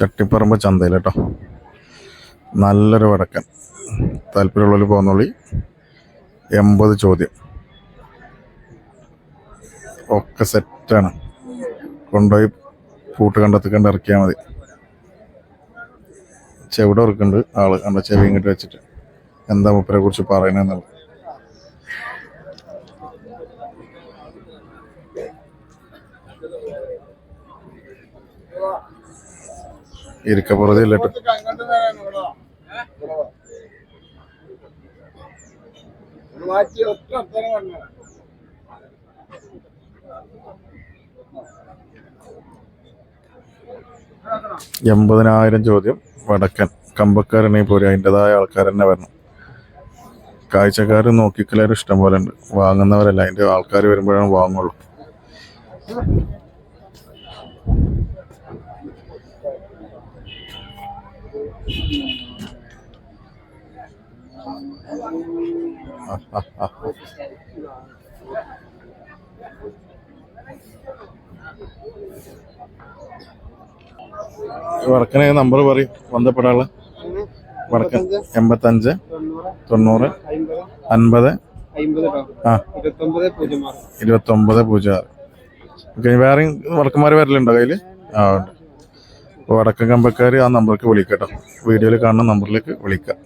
ചട്ടിപ്പറമ്പ് ചന്തയിൽ കേട്ടോ നല്ലൊരു വടക്കൻ. താല്പര്യമുള്ളവർ പോകുന്നുള്ളി എൺപത് ചോദ്യം. ഒക്കെ സെറ്റാണ്. കൊണ്ടുപോയി പൂട്ട് കണ്ടെത്തി കണ്ട് ഇറക്കിയാൽ മതി. ചെവിടെ ഇറക്കുന്നുണ്ട് ആൾ. കണ്ട? ചെവി ഇങ്ങോട്ട് വെച്ചിട്ട്. എന്താ മുപ്പരെ കുറിച്ച് പറയണെന്നുള്ളത്. ഇരിക്കപ്പുറത്ത് ഇല്ലട്ടോ. എൺപതിനായിരം ചോദ്യം വടക്കൻ കമ്പക്കാരനെ പോലും അതിന്റെതായ ആൾക്കാർ തന്നെ വരണം. കാഴ്ചക്കാർ നോക്കിക്കലാരും ഇഷ്ടം പോലെ ഉണ്ട്. വാങ്ങുന്നവരല്ല അതിന്റെ ആൾക്കാർ വരുമ്പോഴാണ് വാങ്ങുള്ളൂ ആ, ആ, ആ. വടക്കനെ നമ്പർ പറയും ബന്ധപ്പെടാനുള്ള. വടക്ക എൺപത്തഞ്ച് തൊണ്ണൂറ് അൻപത് ആ ഇരുപത്തൊമ്പത് പൂജ്യം ആറ്. ഓക്കെ വേറെയും വടക്കന്മാർ വരലുണ്ടോ കയ്യിൽ ആ ഉണ്ട്. വടക്കൻ കമ്പക്കാർ ആ നമ്പർക്ക് വിളിക്കട്ടോ വീഡിയോയിൽ കാണുന്ന നമ്പറിലേക്ക് വിളിക്കാം.